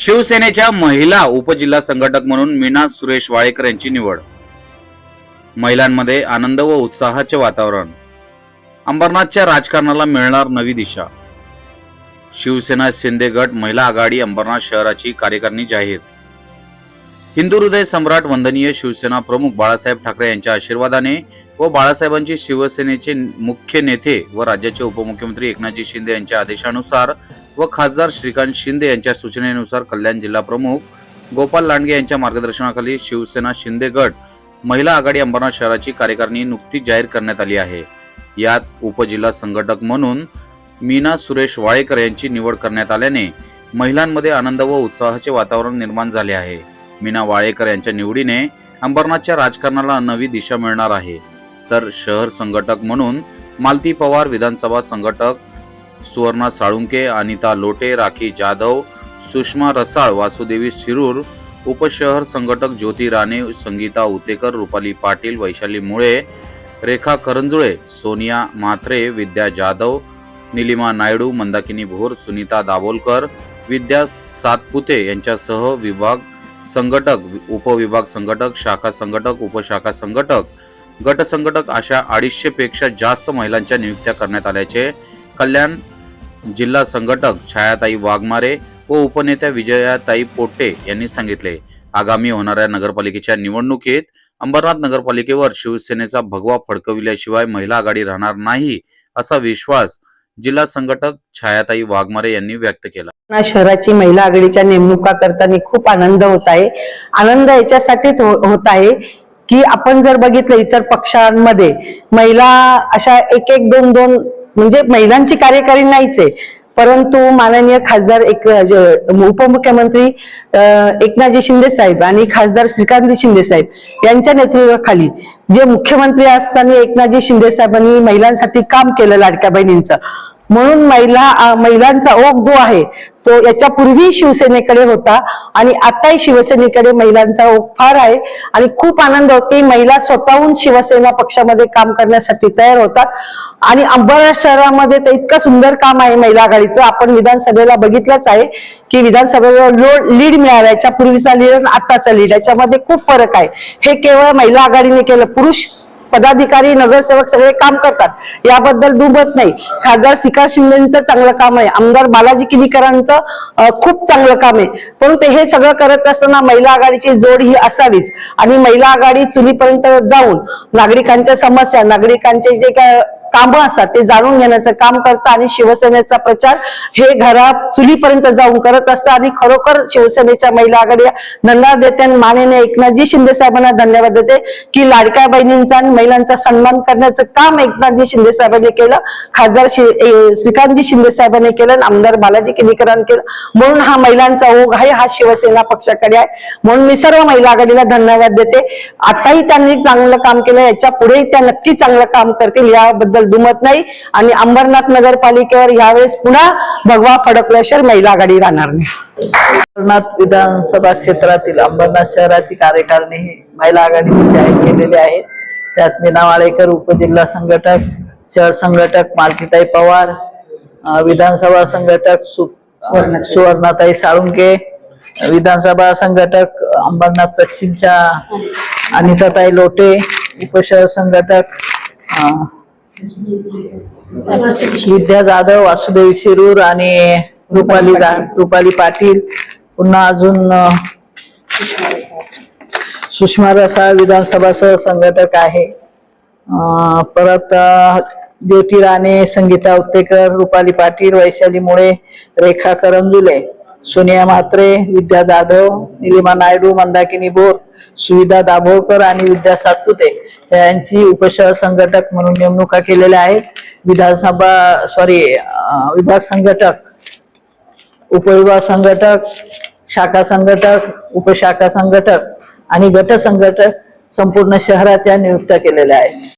शिवसेनेच्या महिला उपजिल्हा संघटक म्हणून मीना सुरेश वाळेकर यांची निवड. महिलांमध्ये आनंद व उत्साहाचे वातावरण. अंबरनाथच्या राजकारणाला मिळणार नवी दिशा. शिवसेना शिंदे गट महिला आघाडी अंबरनाथ शहराची कार्यकारिणी जाहीर. हिंदू हृदय सम्राट वंदनीय शिवसेना प्रमुख बाळासाहेब ठाकरे यांच्या आशीर्वादाने व बाळासाहेबांची शिवसेनेचे मुख्य नेते व राज्याचे उपमुख्यमंत्री एकनाथजी शिंदे यांच्या आदेशानुसार व खासदार श्रीकांत शिंदे यांच्या सूचनेनुसार कल्याण जिल्हा प्रमुख गोपाल लांडगे यांच्या मार्गदर्शनाखाली शिवसेना शिंदे गट महिला आघाडी अंबरनाथ शहराची कार्यकारिणी नुकतीच जाहीर करण्यात आली आहे. यात उपजिल्हा संघटक म्हणून मीना सुरेश वाळेकर यांची निवड करण्यात आल्याने महिलांमध्ये आनंद व उत्साहाचे वातावरण निर्माण झाले आहे. मीना वाळेकर यांच्या निवडीने अंबरनाथच्या राजकारणाला नवी दिशा मिळणार आहे. तर शहर संघटक म्हणून मालती पवार विधानसभा संघटक सुवर्णा साळुंके अनिता लोटे राखी जाधव सुषमा रसाळ वासुदेवी शिरूर उपशहर संघटक ज्योती राणे संगीता उतेकर रुपाली पाटील वैशाली मुळे रेखा करंजुळे सोनिया म्हात्रे विद्या जाधव निलिमा नायडू मंदाकिनी भोर सुनीता दाभोलकर विद्या सातपुते यांच्यासह विभाग संघटक उपविभाग संघटक शाखा संघटक उपशाखा संघटक गट संघटक अशा अडीचशे पेक्षा जास्त महिलांच्या नियुक्त्या करण्यात आल्याचे कल्याण जिल्हा संघटक छायाताई वाघमारे व उपनेत्या विजयाताई पोटे यांनी सांगितले. आगामी होणाऱ्या नगरपालिकेच्या निवडणुकीत अंबरनाथ नगरपालिकेवर शिवसेनेचा भगवा फडकविल्याशिवाय महिला आघाडी राहणार नाही असा विश्वास जिल्हा संघटक छायाताई वाघमारे यांनी व्यक्त केला. शहराची महिला आघाडीच्या नेमणुका करताना खूप आनंद होत आहे. आनंद याच्यासाठीच हो-, होत आहे की आपण जर बघितलं इतर पक्षांमध्ये महिला अशा एक एक दोन दोन म्हणजे महिलांची कार्यकारी नाहीच आहे. परंतु माननीय खासदार एक उपमुख्यमंत्री एकनाथजी शिंदे साहेब आणि खासदार श्रीकांतजी शिंदे साहेब यांच्या नेतृत्वाखाली जे मुख्यमंत्री असताना एकनाथजी शिंदे साहेबांनी महिलांसाठी काम केलं लाडक्या बहिणींचं. म्हणून महिला महिलांचा ओघ जो आहे तो याच्यापूर्वी शिवसेनेकडे होता आणि आताही शिवसेनेकडे महिलांचा फार आहे. आणि खूप आनंद होतो की महिला स्वतःहून शिवसेना पक्षामध्ये काम करण्यासाठी तयार होतात. आणि अंबरनाथ शहरामध्ये तर इतकं सुंदर काम आहे महिला आघाडीचं. आपण विधानसभेला बघितलंच आहे की विधानसभेला लोड लीड मिळाला. याच्या पूर्वीचा लीड आणि आताचा लीड. याच्यामध्ये खूप फरक आहे. हे केवळ महिला आघाडीने केलं. पुरुष पदाधिकारी नगरसेवक सगळे काम करतात. याबद्दल दुमत नाही. खासदार शिकार शिंदेचं चांगलं काम आहे. आमदार बालाजी किनीकरांचं खूप चांगलं काम आहे. परंतु हे सगळं करत असताना महिला आघाडीची जोड ही असावीच. आणि महिला आघाडी चुलीपर्यंत जाऊन नागरिकांच्या समस्या नागरिकांचे जे काय कामं असतात ते जाणून घेण्याचं काम करतं आणि शिवसेनेचा प्रचार हे घरात चुलीपर्यंत जाऊन करत असतं आणि खरोखर शिवसेनेच्या महिला आघाडी धन्यवाद देते आणि माननीय एकनाथजी शिंदे साहेबांना धन्यवाद देते की लाडक्या बहिणींचा आणि महिलांचा सन्मान करण्याचं काम एकनाथजी शिंदे साहेबांनी केलं खासदार श्रीकांतजी शिंदे साहेबांनी केलं आणि आमदार बालाजी किनीकरांनी केलं. म्हणून हा महिलांचा ओघ आहे हा शिवसेना पक्षाकडे आहे. म्हणून मी सर्व महिला आघाडीला धन्यवाद देते. आताही त्यांनी चांगलं काम केलं याच्या पुढेही त्या नक्की चांगलं काम करतील याबद्दल दुमत नाही. आणि अंबरनाथ नगरपालिकेवर यावेळेस पुन्हा भगवा फडकल्याशिवाय महिला आघाडी राहणार नाही अंबरनाथ विधानसभा क्षेत्रातील अंबरनाथ शहराची कार्यकारिणी ही महिला आघाडीने जाहीर केलेली आहे. त्यात मीना वाळेकर उपजिल्हा संघटक शहर संघटक मालतीताई पवार विधानसभा संघटक सुवर्णाताई. साळुंके विधानसभा संघटक अंबरनाथ पश्चिमच्या अनिताताई लोटे उपशहर संघटक विद्या जाधव वासुदेव शिरूर आणि रुपाली रुपाली पाटील. पुन्हा अजून सुषमा रसाळ विधानसभा संघटक आहे. परत ज्योती राणे संगीता उत्तेकर रुपाली पाटील वैशाली मुळे रेखा करंजुले. सोनिया म्हात्रे विद्या जाधव निलिमा नायडू मंदाकिनी बोर सुविधा दाभोळकर आणि विद्या सातपुते यांची उपशहर संघटक म्हणून नेमणुका केलेल्या आहेत. विधानसभा सॉरी विभाग संघटक उपविभाग संघटक शाखा संघटक उपशाखा संघटक आणि गट संघटक संपूर्ण शहराच्या नियुक्त केलेल्या आहेत.